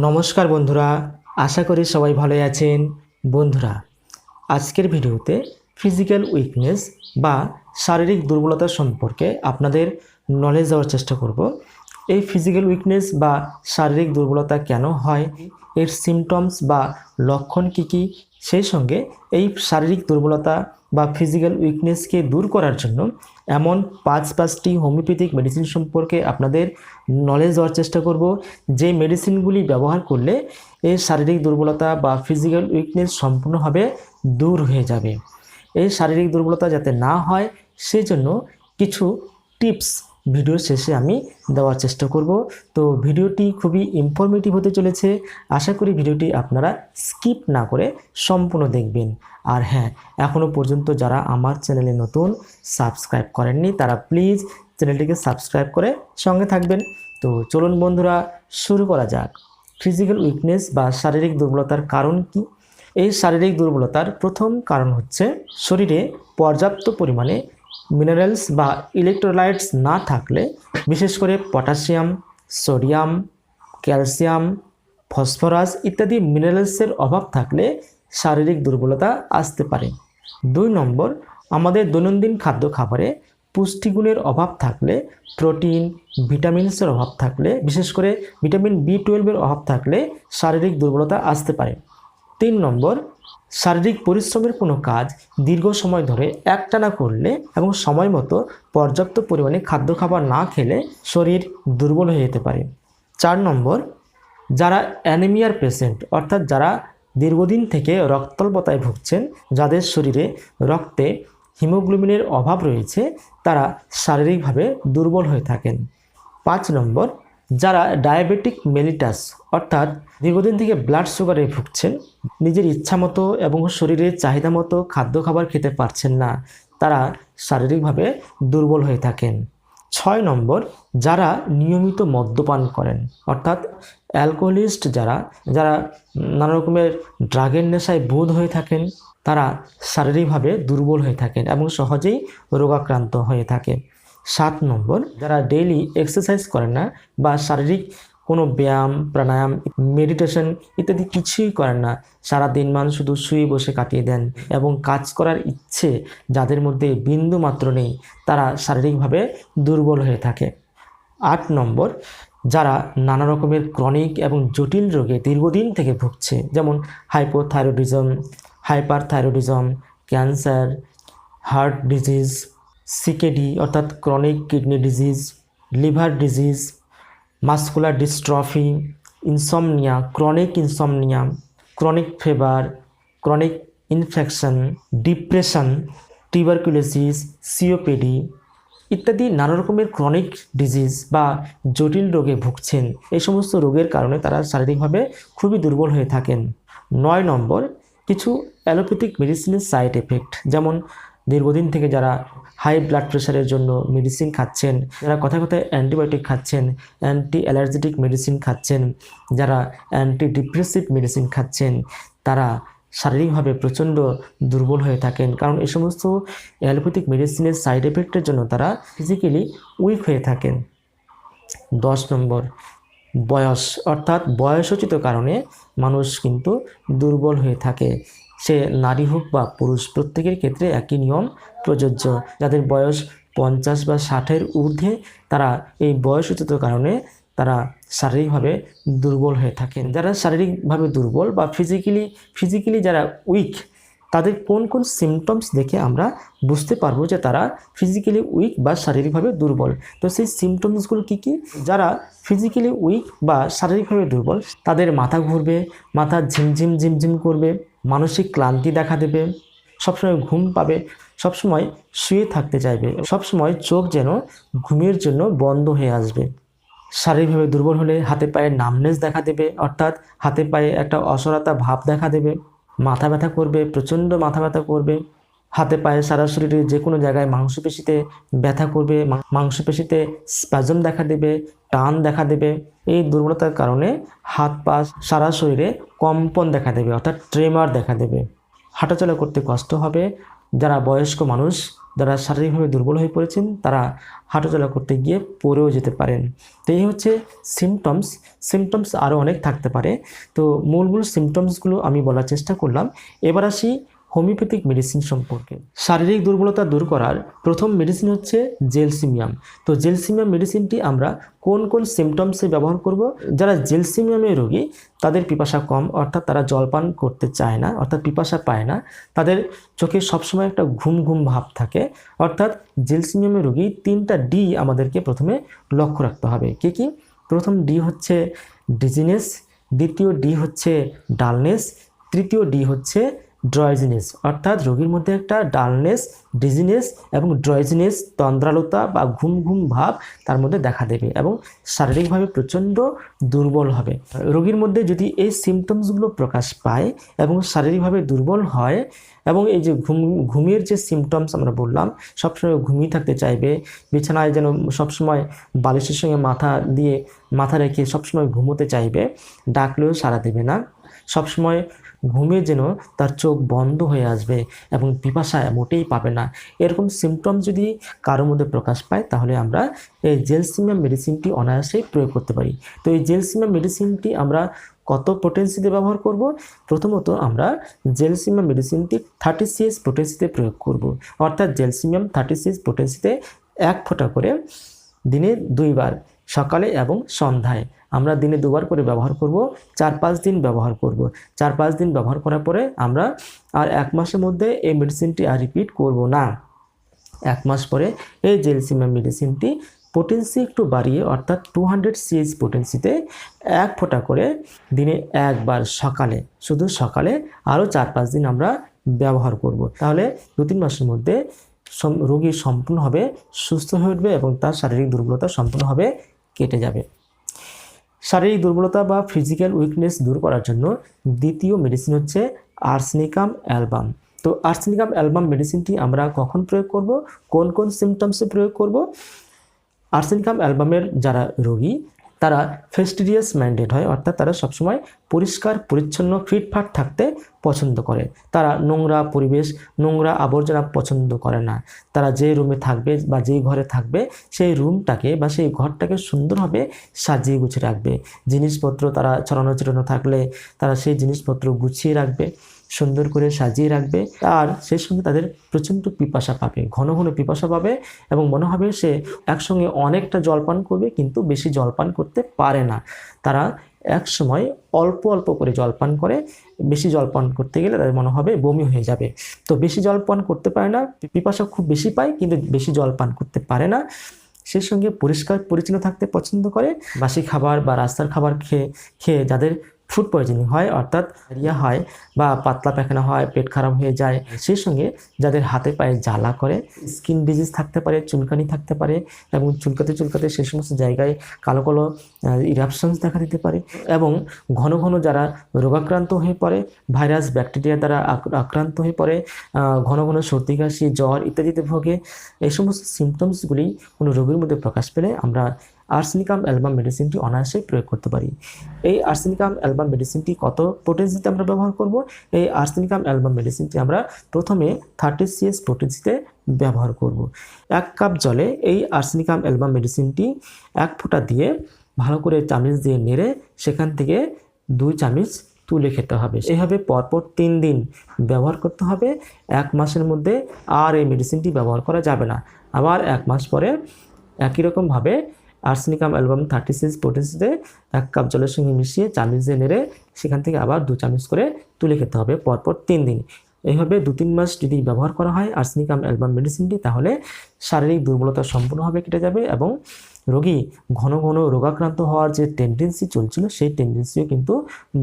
নমস্কার বন্ধুরা, আশা করি সবাই ভালো আছেন। বন্ধুরা, আজকের ভিডিওতে ফিজিক্যাল উইকনেস বা শারীরিক দুর্বলতা সম্পর্কে আপনাদের নলেজ দেওয়ার চেষ্টা করব। এই ফিজিক্যাল উইকনেস বা শারীরিক দুর্বলতা কেন হয়? এর সিমটমস বা লক্ষণ কি কী? সেই সঙ্গে এই শারীরিক দুর্বলতা বা ফিজিক্যাল উইকনেসকে দূর করার জন্য এমন পাঁচ পাঁচটি হোমিওপ্যাথিক মেডিসিন সম্পর্কে আপনাদের নলেজ দেওয়ার চেষ্টা করব। যে মেডিসিনগুলি ব্যবহার করলে এই শারীরিক দুর্বলতা বা ফিজিক্যাল উইকনেস সম্পূর্ণভাবে দূর হয়ে যাবে। এই শারীরিক দুর্বলতা যাতে না হয়, সেই জন্য কিছু টিপস ভিডিওর শেষে আমি দেওয়ার চেষ্টা করব। তো ভিডিওটি খুবই ইনফরমেটিভ হতে চলেছে। আশা করি ভিডিওটি আপনারা স্কিপ না করে সম্পূর্ণ দেখবেন। আর হ্যাঁ এখনও পর্যন্ত যারা আমার চ্যানেলে নতুন সাবস্ক্রাইব করেননি, তারা প্লিজ চ্যানেলটিকে সাবস্ক্রাইব করে সঙ্গে থাকবেন। তো চলুন বন্ধুরা, শুরু করা যাক। ফিজিক্যাল উইকনেস বা শারীরিক দুর্বলতার কারণ কি? এই শারীরিক দুর্বলতার প্রথম কারণ হচ্ছে শরীরে পর্যাপ্ত পরিমাণে মিনারেলস বা ইলেকট্রোলাইটস না থাকলে, বিশেষ করে পটাশিয়াম, সোডিয়াম, ক্যালসিয়াম, ফসফরাস ইত্যাদি মিনারেলসের অভাব থাকলে শারীরিক দুর্বলতা আসতে পারে। দুই নম্বর, আমাদের দৈনন্দিন খাদ্য খাবারে পুষ্টিগুণের অভাব থাকলে, প্রোটিন, ভিটামিনসের অভাব থাকলে, বিশেষ করে ভিটামিন বি টুয়েলভের অভাব থাকলে শারীরিক দুর্বলতা আসতে পারে। তিন নম্বর শারীরিক পরিশ্রমের কোনো কাজ দীর্ঘ সময় ধরে একটানা করলে এবং সময় মতো পর্যাপ্ত পরিমাণে খাদ্য খাবার না খেলে শরীর দুর্বল হয়ে যেতে পারে। চার নম্বর, যারা অ্যানিমিয়ার পেশেন্ট, অর্থাৎ যারা দীর্ঘদিন থেকে রক্তল্পতায় ভুগছেন, যাদের শরীরে রক্তে হিমোগ্লোবিনের অভাব রয়েছে, তারা শারীরিকভাবে দুর্বল হয়ে থাকেন। পাঁচ নম্বর যারা ডায়াবেটিক মেলিটাস, অর্থাৎ দীর্ঘদিন থেকে ব্লাড সুগারে ভুগছেন, নিজের ইচ্ছা মতো এবং শরীরের চাহিদা মতো খাদ্য খাবার খেতে পারছেন না, তারা শারীরিকভাবে দুর্বল হয়ে থাকেন। ছয় নম্বর, যারা নিয়মিত মদ্যপান করেন, অর্থাৎ অ্যালকোহলিস্ট যারা যারা নানা রকমের ড্রাগের নেশায় বোধ হয়ে থাকেন, তারা শারীরিকভাবে দুর্বল হয়ে থাকেন এবং সহজেই রোগাক্রান্ত হয়ে থাকে সাত নম্বর। যারা ডেইলি এক্সারসাইজ করেন না বা শারীরিক কোনো ব্যায়াম, প্রাণায়াম মেডিটেশন ইত্যাদি কিছুই করেন না সারা দিন মান শুধু শুয়ে বসে কাটিয়ে দেন এবং কাজ করার ইচ্ছে যাদের মধ্যে বিন্দু মাত্র নেই, তারা শারীরিকভাবে দুর্বল হয়ে থাকে। আট নম্বর, যারা নানা রকমের ক্রনিক এবং জটিল রোগে দীর্ঘদিন থেকে ভুগছে, যেমন hypothyroidism hyperthyroidism cancer heart disease CKD অর্থাৎ chronic kidney disease liver disease muscular dystrophy insomnia chronic insomnia chronic fever chronic infection depression tuberculosis COPD ইত্যাদি নানা রকমের ক্রনিক ডিজিজ বা জটিল রোগে ভুগছেন। এই সমস্ত রোগের কারণে তারা শারীরিকভাবে খুবই দুর্বল হয়ে থাকেন। নয় নম্বর, কিছু অ্যালোপ্যাথিক মেডিসিনের সাইড এফেক্ট যেমন দীর্ঘদিন থেকে যারা হাই ব্লাড প্রেশারের জন্য মেডিসিন খাচ্ছেন, যারা কথায় কথায় অ্যান্টিবায়োটিক খাচ্ছেন অ্যান্টি অ্যালার্জেটিক মেডিসিন খাচ্ছেন, যারা অ্যান্টি ডিপ্রেসিভ মেডিসিন খাচ্ছেন, তারা শারীরিকভাবে প্রচণ্ড দুর্বল হয়ে থাকেন। কারণ এই সমস্ত অ্যালোপ্যাথিক মেডিসিনের সাইড এফেক্টের জন্য তারা ফিজিক্যালি উইক হয়ে থাকেন। দশ নম্বর, বয়স। অর্থাৎ বয়সোচিত কারণে মানুষ কিন্তু দুর্বল হয়ে থাকে। সে নারী হোক বা পুরুষ, প্রত্যেকের ক্ষেত্রে একই নিয়ম প্রযোজ্য। যাদের বয়স পঞ্চাশ বা ষাটের ঊর্ধ্বে, তারা এই বয়সোচিত কারণে তারা শারীরিকভাবে দুর্বল হয়ে থাকেন। যারা শারীরিকভাবে দুর্বল বা ফিজিক্যালি ফিজিক্যালি যারা উইক তাদের কোন কোন সিমটমস দেখে আমরা বুঝতে পারব যে তারা ফিজিক্যালি উইক বা শারীরিকভাবে দুর্বল। তো সেই সিমটমসগুলো কী কী? যারা ফিজিক্যালি উইক বা শারীরিকভাবে দুর্বল, তাদের মাথা ঘুরবে, মাথা ঝিমঝিম ঝিমঝিম করবে মানসিক ক্লান্তি দেখা দেবে, সবসময় ঘুম পাবে, সবসময় শুয়ে থাকতে চাইবে, সবসময় চোখ যেন ঘুমের জন্য বন্ধ হয়ে আসবে। শারীরিকভাবে দুর্বল হলে হাতে পায়ে নামনেস দেখা দেবে, অর্থাৎ হাতে পায়ে একটা অসরতা ভাব দেখা দেবে, মাথা ব্যথা করবে, প্রচণ্ড মাথা ব্যথা করবে হাতে পায়ে সারা শরীরে যে কোনো জায়গায় মাংসপেশিতে ব্যথা করবে মাংসপেশিতে স্প্যাজম দেখা দেবে, টান দেখা দেবে। এই দুর্বলতার কারণে হাত পা সারা শরীরে কম্পন দেখা দেবে, অর্থাৎ ট্রেমার দেখা দেবে। হাঁটাচলা করতে কষ্ট হবে। যারা বয়স্ক মানুষ, যারা শারীরিকভাবে দুর্বল হয়ে পড়েছেন, তারা হাঁটাচলা করতে গিয়ে পড়েও যেতে পারেন। তো এই হচ্ছে সিমটমস সিমটমস আরও অনেক থাকতে পারে। তো মূল মূল সিমটমসগুলো আমি বলার চেষ্টা করলাম। এবার আসি হোমিওপ্যাথিক মেডিসিন সম্পর্কে। শারীরিক দুর্বলতা দূর করার প্রথম মেডিসিন হচ্ছে জেলসিমিয়াম। তো জেলসিমিয়াম মেডিসিনটি আমরা কোন কোন সিমটমসে ব্যবহার করব? যারা জেলসিমিয়ামের রোগী, তাদের পিপাসা কম, অর্থাৎ তারা জলপান করতে চায় না, অর্থাৎ পিপাসা পায় না, তাদের চোখে সবসময় একটা ঘুম ঘুম ভাব থাকে, অর্থাৎ জেলসিমিয়ামের রোগী তিনটা ডি আমাদেরকে প্রথমে লক্ষ্য রাখতে হবে। কি কি? প্রথম ডি হচ্ছে ডিজিনেস দ্বিতীয় ডি হচ্ছে ডালনেস তৃতীয় ডি হচ্ছে ড্রয়জিনেস অর্থাৎ রোগীর মধ্যে একটা ডালনেস, ডিজিনেস এবং ড্রয়জিনেস তন্দ্রালতা বা ঘুম ঘুম ভাব তার মধ্যে দেখা দেবে এবং শারীরিকভাবে প্রচণ্ড দুর্বল হবে। রোগীর মধ্যে যদি এই সিমটমসগুলো প্রকাশ পায় এবং শারীরিকভাবে দুর্বল হয় এবং এই যে ঘুম, ঘুমের যে সিমটমস আমরা বললাম, সবসময় ঘুমিয়ে থাকতে চাইবে, বিছানায় যেন সবসময় বালিশের সঙ্গে মাথা দিয়ে মাথা রেখে সবসময় ঘুমোতে চাইবে, ডাকলেও সাড়া দেবে না। সবসময় ঘুমে যেন তার চোখ বন্ধ হয়ে আসবে এবং পিপাসা মোটেই পাবে না। এরকম সিমটম যদি কারোর মধ্যে প্রকাশ পায়, তাহলে আমরা এই জেলসিমিয়াম মেডিসিনটি অনায়াসেই প্রয়োগ করতে পারি। তো এই জেলসিমিয়াম মেডিসিনটি আমরা কত পোটেন্সিতে ব্যবহার করব? প্রথমত আমরা জেলসিমিয়াম মেডিসিনটি থার্টি সিএস পোটেন্সিতে প্রয়োগ করব। অর্থাৎ জেলসিমিয়াম থার্টি সিএস পোটেন্সিতে এক ফোঁটা করে দিনে দুইবার, সকালে এবং সন্ধ্যায়। আমরা দিনে দুবার করে ব্যবহার করব, চার পাঁচ দিন ব্যবহার করব। চার পাঁচ দিন ব্যবহার করার পরে আমরা আর এক মাসের মধ্যে এই মেডিসিনটি আর রিপিট করব না। এক মাস পরে এই জেলসিমাম মেডিসিনটি পোটেন্সি একটু বাড়িয়ে, অর্থাৎ টু হান্ড্রেড সিএইচ পোটেন্সিতে এক ফোঁটা করে দিনে একবার সকালে, শুধু সকালে আরও চার পাঁচ দিন আমরা ব্যবহার করব। তাহলে দু তিন মাসের মধ্যে রোগী সম্পূর্ণভাবে সুস্থ হয়ে উঠবে এবং তার শারীরিক দুর্বলতা সম্পূর্ণভাবে কেটে যাবে। শারীরিক দুর্বলতা বা ফিজিক্যাল উইকনেস দূর করার জন্য দ্বিতীয় মেডিসিন হচ্ছে আর্সনিকাম অ্যালবাম তো আর্সেনিকাম অ্যালবাম মেডিসিনটি আমরা কখন প্রয়োগ করব? কোন কোন সিমটমসে প্রয়োগ করব? আর্সেনিকাম অ্যালবামের যারা রোগী তারা ফেস্টিডিয়াস মাইন্ডেড হয়, অর্থাৎ তারা সবসময় পরিষ্কার, পরিচ্ছন্ন ফিটফাট থাকতে পছন্দ করে। তারা নোংরা পরিবেশ, নোংরা আবর্জনা পছন্দ করে না। তারা যে রুমে থাকবে বা যেই ঘরে থাকবে, সেই রুমটাকে বা সেই ঘরটাকে সুন্দরভাবে সাজিয়ে গুছিয়ে রাখবে। জিনিসপত্র তারা ছড়ানো ছড়ানো থাকলে তারা সেই জিনিসপত্র গুছিয়ে রাখবে। সুন্দর করে সাজিয়ে রাখবে। আর সেই সঙ্গে তাদের প্রচণ্ড পিপাসা পাবে, ঘন ঘন পিপাসা পাবে এবং মনে হবে সে একসঙ্গে অনেকটা জলপান করবে কিন্তু বেশি জলপান করতে পারে না। তারা এক সময় অল্প অল্প করে জলপান করে, বেশি জলপান করতে গেলে তাদের মনে হবে বমি হয়ে যাবে। তো বেশি জলপান করতে পারে না, পিপাসা খুব বেশি পায় কিন্তু বেশি জলপান করতে পারে না। সেই সঙ্গে পরিষ্কার পরিচ্ছন্ন থাকতে পছন্দ করে। বাসি খাবার বা রাস্তার খাবার খেয়ে খেয়ে যাদের ফুড পয়জনিং হয়, অর্থাৎ ডায়রিয়া হয় বা পাতলা পায়খানা হয়, পেট খারাপ হয়ে যায়, সেই সঙ্গে যাদের হাতে পায়ে জ্বালা করে, স্কিন ডিজিজ থাকতে পারে, চুলকানি থাকতে পারে এবং চুলকাতে চুলকাতে সেই সমস্ত জায়গায় কালো কালো ইরাপশনস দেখা দিতে পারে এবং ঘন ঘন যারা রোগাক্রান্ত হয়ে পড়ে, ভাইরাস, ব্যাকটেরিয়া দ্বারা আক- আক্রান্ত হয়ে পড়ে ঘন ঘন সর্দি, কাশি, জ্বর ইত্যাদিতে ভোগে, এই সমস্ত সিমটমসগুলি কোনো রোগীর মধ্যে প্রকাশ পেলে আমরা আর্সেনিকাম অ্যালবাম মেডিসিনটি অনায়াসে প্রয়োগ করতে পারি। এই আর্সেনিকাম অ্যালবাম মেডিসিনটি কত পোটেন্সিতে আমরা ব্যবহার করব? এই আর্সেনিকাম অ্যালবাম মেডিসিনটি আমরা প্রথমে থার্টি সিএস পোটেন্সিতে ব্যবহার করব। এক কাপ জলে এই আর্সেনিকাম অ্যালবাম মেডিসিনটি এক ফোঁটা দিয়ে ভালো করে চামিচ দিয়ে নেড়ে সেখান থেকে দুই চামিচ তুলে খেতে হবে। এইভাবে পরপর তিন দিন ব্যবহার করতে হবে। এক মাসের মধ্যে আর এই মেডিসিনটি ব্যবহার করা যাবে না। আবার এক মাস পরে একই রকমভাবে আর্সেনিকাম অ্যালবাম থার্টি সিক্স পোটেন্সিতে এক কাপ জলের সঙ্গে মিশিয়ে চামিচ নেড়ে সেখান থেকে আবার দু চামিচ করে তুলে খেতে হবে পরপর তিন দিন। এইভাবে দু তিন মাস যদি ব্যবহার করা হয় আর্সেনিকাম অ্যালবাম মেডিসিনটি তাহলে শারীরিক দুর্বলতা সম্পূর্ণভাবে কেটে যাবে এবং রোগী ঘন ঘন রোগাক্রান্ত হওয়ার যে টেন্ডেন্সি চলছিল, সেই টেন্ডেন্সিও কিন্তু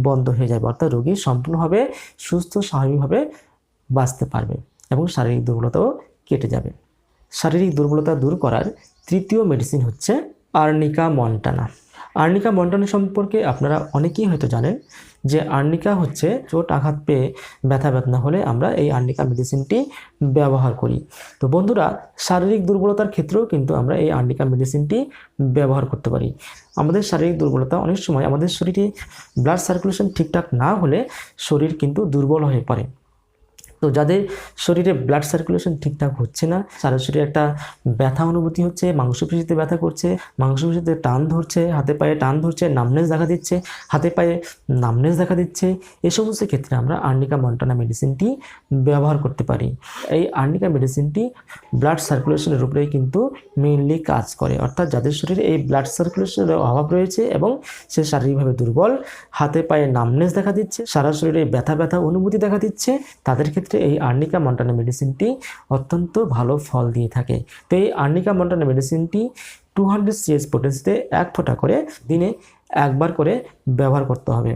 বন্ধ হয়ে যাবে। অর্থাৎ রোগী সম্পূর্ণভাবে সুস্থ, স্বাভাবিকভাবে বাঁচতে পারবে এবং শারীরিক দুর্বলতাও কেটে যাবে। শারীরিক দুর্বলতা দূর করার তৃতীয় মেডিসিন হচ্ছে আর্নিকা মন্টানা। আর্নিকা মন্টানা সম্পর্কে আপনারা অনেকেই হয়তো জানেন যে আর্নিকা হচ্ছে চোট আঘাত পেয়ে ব্যথা বেদনা হলে আমরা এই আর্নিকা মেডিসিনটি ব্যবহার করি। তো বন্ধুরা, শারীরিক দুর্বলতার ক্ষেত্রেও কিন্তু আমরা এই আর্নিকা মেডিসিনটি ব্যবহার করতে পারি। আমাদের শারীরিক দুর্বলতা অনেক সময় আমাদের শরীরে ব্লাড সার্কুলেশন ঠিকঠাক না হলে শরীর কিন্তু দুর্বল হয়ে পড়ে। তো যাদের শরীরে ব্লাড সার্কুলেশন ঠিকঠাক হচ্ছে না সারা শরীরে একটা ব্যথা অনুভূতি হচ্ছে, মাংসপেশিতে ব্যথা করছে, মাংসপেশিতে টান ধরছে, হাতে পায়ে টান ধরছে নামনেস দেখা দিচ্ছে, হাতে পায়ে নামনেস দেখা দিচ্ছে এই সমস্ত ক্ষেত্রে আমরা আর্নিকা মন্টানা মেডিসিনটি ব্যবহার করতে পারি। এই আর্নিকা মেডিসিনটি ব্লাড সার্কুলেশনের উপরেই কিন্তু মেইনলি কাজ করে। অর্থাৎ যাদের শরীরে এই ব্লাড সার্কুলেশনের অভাব রয়েছে এবং সে শারীরিকভাবে দুর্বল, হাতে পায়ে নামনেস দেখা দিচ্ছে, সারা শরীরে ব্যথা ব্যথা অনুভূতি দেখা দিচ্ছে, তাদের ক্ষেত্রে এই আর্নিকা মন্টানা মেডিসিনটি অত্যন্ত ভালো ফল দিয়ে থাকে। তো এই আর্নিকা মন্টানা মেডিসিনটি টু হান্ড্রেড সিএস পোটেন্সিতে এক ফোঁটা করে দিনে একবার করে ব্যবহার করতে হবে।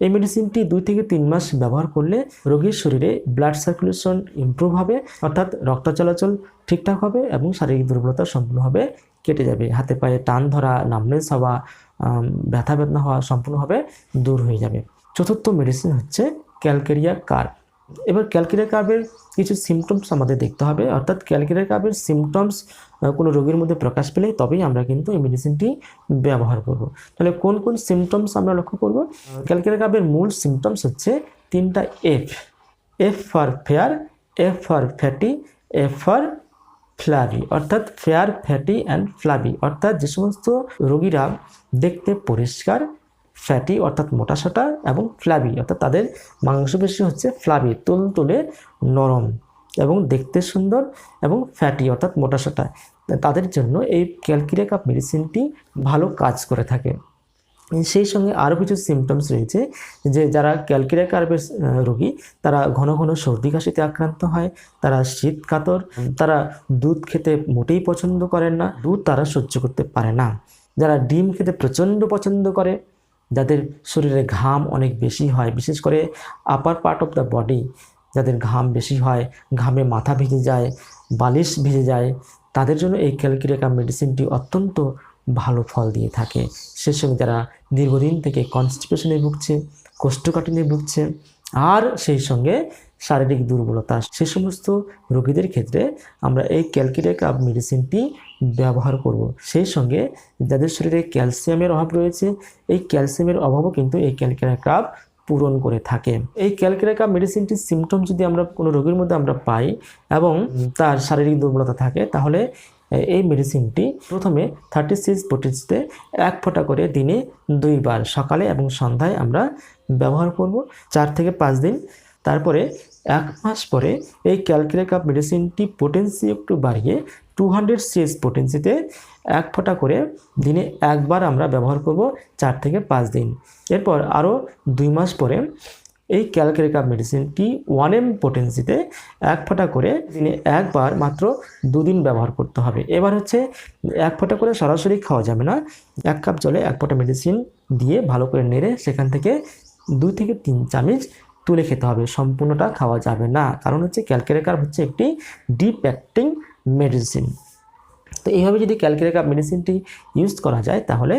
এই মেডিসিনটি দুই থেকে তিন মাস ব্যবহার করলে রোগীর শরীরে ব্লাড সার্কুলেশন ইমপ্রুভ হবে, অর্থাৎ রক্ত চলাচল ঠিকঠাক হবে এবং শারীরিক দুর্বলতা সম্পূর্ণভাবে কেটে যাবে। হাতে পায়ে টান ধরা নামনেস হওয়া ব্যথা বেদনা হওয়া সম্পূর্ণভাবে দূর হয়ে যাবে। চতুর্থ মেডিসিন হচ্ছে ক্যালকেরিয়া কার্ভ এবার ক্যালকেরিয়া কার্ভের কিছু সিমটমস আমাদের দেখতে হবে। অর্থাৎ ক্যালকেরিয়া কার্ভের সিমটমস কোনো রোগীর মধ্যে প্রকাশ পেলে তবেই আমরা কিন্তু এই মেডিসিনটি ব্যবহার করব। তাহলে কোন কোন সিমটমস আমরা লক্ষ্য করব? ক্যালকেরিয়া কার্ভের মূল সিমটমস হচ্ছে তিনটা F F for fair F for fatty F for flabby অর্থাৎ ফেয়ার ফ্যাটি অ্যান্ড ফ্লাভি অর্থাৎ যে সমস্ত রোগীরা দেখতে পরিষ্কার ফ্যাটি অর্থাৎ মোটাসোটা এবং ফ্লাবি অর্থাৎ তাদের মাংসপেশি হচ্ছে ফ্লাবি তুলতুলে নরম এবং দেখতে সুন্দর এবং ফ্যাটি অর্থাৎ মোটাসোটা তাদের জন্য এই ক্যালকিরিয়া কাপ মেডিসিনটি ভালো কাজ করে থাকে। সেই সঙ্গে আরও কিছু সিমটমস রয়েছে যে যারা ক্যালকিরিয়া কার্ভের আহ, রোগী তারা ঘন ঘন সর্দি কাশিতে আক্রান্ত হয় তারা শীত কাতর তারা দুধ খেতে মোটেই পছন্দ করেন না দুধ তারা সহ্য করতে পারে না। যারা ডিম খেতে প্রচণ্ড পছন্দ করে যাদের শরীরে ঘাম অনেক বেশি হয়, বিশেষ করে upper part of the body যাদের ঘাম বেশি হয়, ঘামে মাথা ভিজে যায়, বালিশ ভিজে যায়, তাদের জন্য এই ক্যালকিরেকা মেডিসিনটি অত্যন্ত ভালো ফল দিয়ে থাকে। সে সঙ্গে যারা দীর্ঘদিন থেকে কনস্টিপেশনে ভুগছে কোষ্ঠকাঠিনে ভুগছে আর সেই সঙ্গে শারীরিক দুর্বলতা সে সমস্ত রোগীদের ক্ষেত্রে আমরা এই ক্যালকিরিয়া কাপ মেডিসিনটি ব্যবহার করব। সেই সঙ্গে যাদের শরীরে ক্যালসিয়ামের অভাব রয়েছে এই ক্যালসিয়ামের অভাবও কিন্তু এই ক্যালকিরিয়া কাপ পূরণ করে থাকে। এই ক্যালকিরিয়া কাপ মেডিসিনটির সিমটম যদি আমরা কোনো রোগীর মধ্যে আমরা পাই এবং তার শারীরিক দুর্বলতা থাকে তাহলে এই মেডিসিনটি প্রথমে থার্টি সিক্স পোটিসতে এক ফোঁটা করে দিনে দুইবার সকালে এবং সন্ধ্যায় আমরা ব্যবহার করব। চার থেকে পাঁচ দিন। তারপরে এক মাস পরে এই ক্যালকিরিয়া কাপ মেডিসিনটি পোটেন্সি একটু বাড়িয়ে টু হান্ড্রেড সিএস পোটেন্সিতে এক ফোঁটা করে দিনে একবার আমরা ব্যবহার করব চার থেকে পাঁচ দিন। এরপর আরও দুই মাস পরে এই ক্যালকেরিয়া কাপ মেডিসিনটি ওয়ান এম পোটেন্সিতে এক ফোঁটা করে দিনে একবার মাত্র দুদিন ব্যবহার করতে হবে। এবার হচ্ছে এক ফোঁটা করে সরাসরি খাওয়া যাবে না। এক কাপ জলে এক ফোঁটা মেডিসিন দিয়ে ভালো করে নেড়ে সেখান থেকে দুই থেকে তিন চামচ তুলে খেতে হবে। সম্পূর্ণটা খাওয়া যাবে না। কারণ হচ্ছে ক্যালকেরিয়া কাপ হচ্ছে একটি ডিপ অ্যাক্টিং মেডিসিন তো এইভাবে যদি ক্যালকেরিয়া কাপ মেডিসিনটি ইউজ করা যায়, তাহলে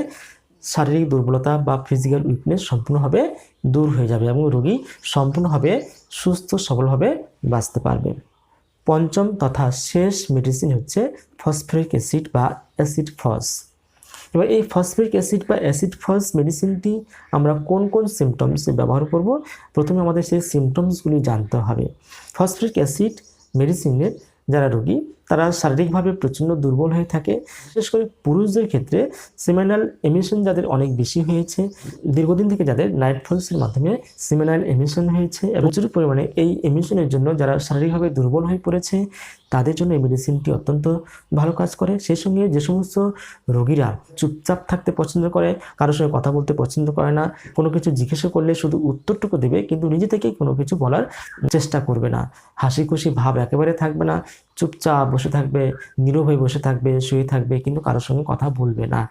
শারীরিক দুর্বলতা বা ফিজিক্যাল উইকনেস সম্পূর্ণভাবে দূর হয়ে যাবে এবং রোগী সম্পূর্ণভাবে সুস্থ, সবলভাবে বাঁচতে পারবে। পঞ্চম তথা শেষ মেডিসিন হচ্ছে ফসফরিক অ্যাসিড বা অ্যাসিড ফস এবার এই ফসফরিক অ্যাসিড বা অ্যাসিড ফস মেডিসিনটি আমরা কোন কোন সিমটমসে ব্যবহার করব? প্রথমে আমাদের সেই সিমটমসগুলি জানতে হবে। ফসফরিক অ্যাসিড মেডিসিনের যারা রোগী তারা শারীরিকভাবে প্রচণ্ড দুর্বল হয়ে থাকে। বিশেষ করে পুরুষদের ক্ষেত্রে সিমেনাল এমিশন যাদের অনেক বেশি হয়েছে, দীর্ঘদিন থেকে যাদের নাইট ফলসের মাধ্যমে সিমেনাল এমিশন হয়েছে প্রচুর পরিমাণে এই এমিশনের জন্য যারা শারীরিকভাবে দুর্বল হয়ে পড়েছে তাদের জন্য এই মেডিসিনটি অত্যন্ত ভালো কাজ করে। সেই সঙ্গে যে সমস্ত রোগীরা চুপচাপ থাকতে পছন্দ করে কারোর সঙ্গে কথা বলতে পছন্দ করে না, কোনো কিছু জিজ্ঞাসা করলে শুধু উত্তরটুকু দেবে, কিন্তু নিজে থেকেই কোনো কিছু বলার চেষ্টা করবে না। হাসি খুশি ভাব একেবারে থাকবে না, চুপচাপ বসে থাকবে, নীরব হয়ে বসে থাকবে, শুয়ে থাকবে, কিন্তু কারোর সঙ্গে কথা বলবে না।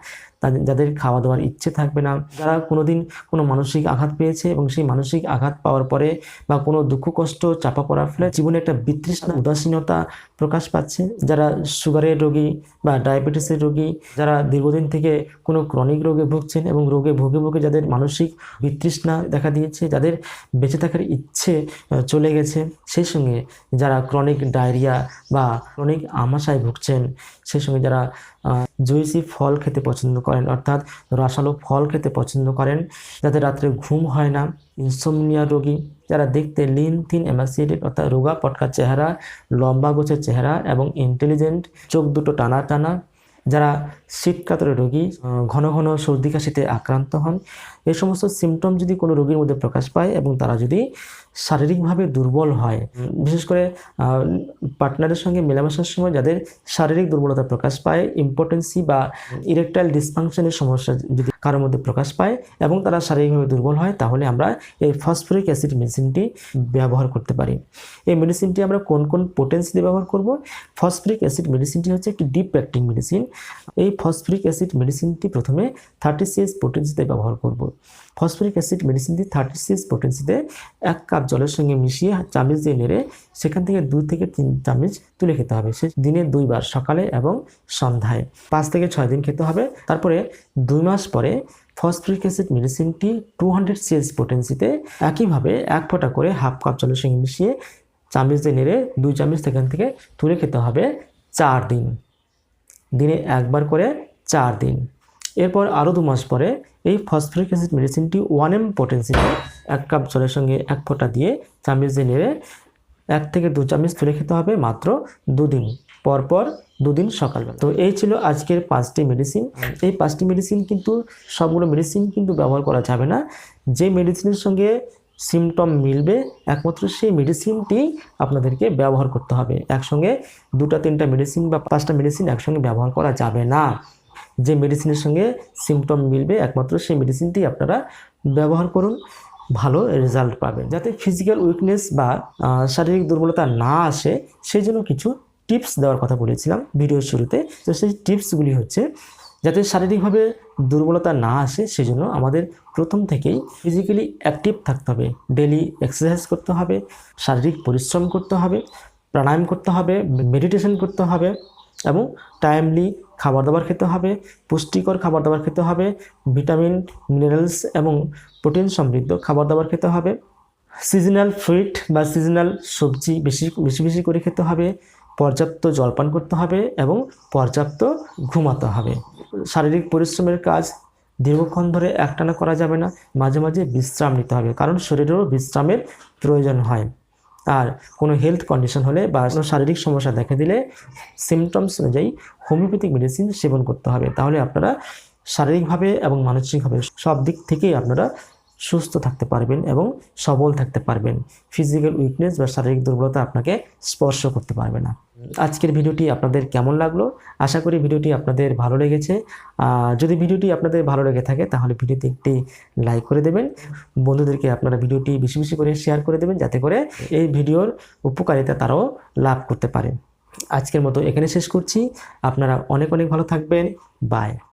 তাদের, যাদের খাওয়া দাওয়ার ইচ্ছে থাকবে না, যারা কোনোদিন কোনো মানসিক আঘাত পেয়েছে এবং সেই মানসিক আঘাত পাওয়ার পরে বা কোনো দুঃখ, কষ্ট, চাপা পড়ার ফলে জীবনে একটা বিতৃষ্ণা, উদাসীনতা প্রকাশ পাচ্ছে। যারা সুগারের রোগী বা ডায়াবেটিসের রোগী, যারা দীর্ঘদিন থেকে কোনো ক্রনিক রোগে ভুগছেন এবং রোগে ভুগে ভুগে যাদের মানসিক বিতৃষ্ণা দেখা দিয়েছে, যাদের বেঁচে থাকার ইচ্ছে চলে গেছে, সেই সঙ্গে যারা ক্রনিক ডায়রিয়া বা ক্রনিক আমাশায় ভুগছেন, সেই সঙ্গে যারা জুইসি ফল খেতে পছন্দ করেন, অর্থাৎ রসালো ফল খেতে পছন্দ করেন, যাদের রাত্রে ঘুম হয় না ইনসোমনিয়া রোগী, যারা দেখতে লিন, থিন এমাসিয়েটেড অর্থাৎ রোগা, পটকা চেহারা, লম্বা গোছের চেহারা এবং ইন্টেলিজেন্ট চোখ দুটো টানা টানা। যারা শীতকাতরে রোগী ঘন ঘন সর্দি কাশিতে আক্রান্ত হন। এই সমস্ত সিমটম যদি কোনো রোগীর মধ্যে প্রকাশ পায় এবং তারা যদি শারীরিকভাবে দুর্বল হয়। বিশেষ করে পার্টনারের সঙ্গে মেলামেশার সময় যাদের শারীরিক দুর্বলতা প্রকাশ পায় ইম্পর্টেন্সি বা ইরেকটাইল ডিসফাংশনের সমস্যা যদি কারোর মধ্যে প্রকাশ পায় এবং তারা শারীরিকভাবে দুর্বল হয় তাহলে আমরা এই ফসফরিক অ্যাসিড মেডিসিনটি ব্যবহার করতে পারি। এই মেডিসিনটি আমরা কোন কোন পোটেন্সি দিয়ে ব্যবহার করব? ফসফরিক অ্যাসিড মেডিসিনটি হচ্ছে একটি ডিপ অ্যাক্টিং মেডিসিন এই ফসফরিক অ্যাসিড মেডিসিনটি প্রথমে থার্টি সিএস পোটেন্সিতে ব্যবহার করব। ফসফরিক অ্যাসিড মেডিসিন দিয়ে থার্টি সিএস পোটেন্সিতে এক কাপ জলের সঙ্গে মিশিয়ে চামচ দিয়ে নেড়ে সেখান থেকে দুই থেকে তিন চামচ তুলে খেতে হবে। সে দিনে দুইবার, সকালে এবং সন্ধ্যায়। পাঁচ থেকে ছয় দিন খেতে হবে। তারপরে দুই মাস পরে ফসফরিক অ্যাসিড মেডিসিনটি টু হান্ড্রেড সিএস পোটেন্সিতে একইভাবে এক ফোঁটা করে হাফ কাপ জলের সঙ্গে মিশিয়ে চামচ দিয়ে নেড়ে দুই চামচ সেখান থেকে তুলে খেতে হবে চার দিন। দিনে একবার করে চার দিন। এরপর আরও দু মাস পরে এই ফসফরিক অ্যাসিড মেডিসিনটি ওয়ান এম পোটেন্সিতে এক কাপ জলের সঙ্গে এক ফোঁটা দিয়ে চামচ দিয়ে নেড়ে এক থেকে দু চামচ তুলে খেতে হবে মাত্র দুদিন, পরপর দুদিন সকালবেলা। তো এই ছিল আজকের পাঁচটি মেডিসিন এই পাঁচটি মেডিসিন কিন্তু সবগুলো মেডিসিন কিন্তু ব্যবহার করা যাবে না। যে মেডিসিনের সঙ্গে সিমটম মিলবে, একমাত্র সেই মেডিসিনটি আপনাদেরকে ব্যবহার করতে হবে। একসঙ্গে দুটা তিনটা মেডিসিন বা পাঁচটা মেডিসিন একসঙ্গে ব্যবহার করা যাবে না। যে মেডিসিনের সঙ্গে সিমটম মিলবে, একমাত্র সেই মেডিসিনটি আপনারা ব্যবহার করুন, ভালো রেজাল্ট পাবেন। যাতে ফিজিক্যাল উইকনেস বা শারীরিক দুর্বলতা না আসে, সেই জন্য কিছু টিপস দেওয়ার কথা বলেছিলাম ভিডিওর শুরুতে। তো সেই টিপসগুলি হচ্ছে, যাতে শারীরিকভাবে দুর্বলতা না আসে সেজন্য আমাদের প্রথম থেকেই ফিজিক্যালি অ্যাক্টিভ থাকতে হবে। ডেলি এক্সারসাইজ করতে হবে, শারীরিক পরিশ্রম করতে হবে, প্রাণায়াম করতে হবে মেডিটেশন করতে হবে এবং টাইমলি খাবার দাবার খেতে হবে, পুষ্টিকর খাবার দাবার খেতে হবে ভিটামিন মিনারেলস এবং প্রোটিন সমৃদ্ধ খাবার দাবার খেতে হবে সিজনাল ফ্রুইট বা সিজনাল সবজি বেশি বেশি বেশি করে খেতে হবে, পর্যাপ্ত জলপান করতে হবে এবং পর্যাপ্ত ঘুমাতে হবে। শারীরিক পরিশ্রমের কাজ দীর্ঘক্ষণ ধরে একটানা করা যাবে না, মাঝে মাঝে বিশ্রাম নিতে হবে কারণ শরীরেরও বিশ্রামের প্রয়োজন হয়। আর কোনো হেলথ কন্ডিশন হলে বা কোনো শারীরিক সমস্যা দেখা দিলে সিমটমস অনুযায়ী হোমিওপ্যাথিক মেডিসিন সেবন করতে হবে। তাহলে আপনারা শারীরিকভাবে এবং মানসিকভাবে সব দিক থেকেই আপনারা সুস্থ থাকতে পারবেন এবং সবল থাকতে পারবেন। ফিজিক্যাল উইকনেস বা শারীরিক দুর্বলতা আপনাকে স্পর্শ করতে পারবে না। আজকের ভিডিওটি আপনাদের কেমন লাগল? আশা করি ভিডিওটি আপনাদের ভালো লেগেছে। যদি ভিডিওটি আপনাদের ভালো লেগে থাকে, তাহলে ভিডিওতে একটি লাইক করে দেবেন। বন্ধুদেরকে আপনারা ভিডিওটি বেশি বেশি করে শেয়ার করে দেবেন, যাতে করে এই ভিডিওর উপকারিতা তারাও লাভ করতে পারে। আজকের মতো এখানে শেষ করছি। আপনারা অনেক অনেক ভালো থাকবেন। বাই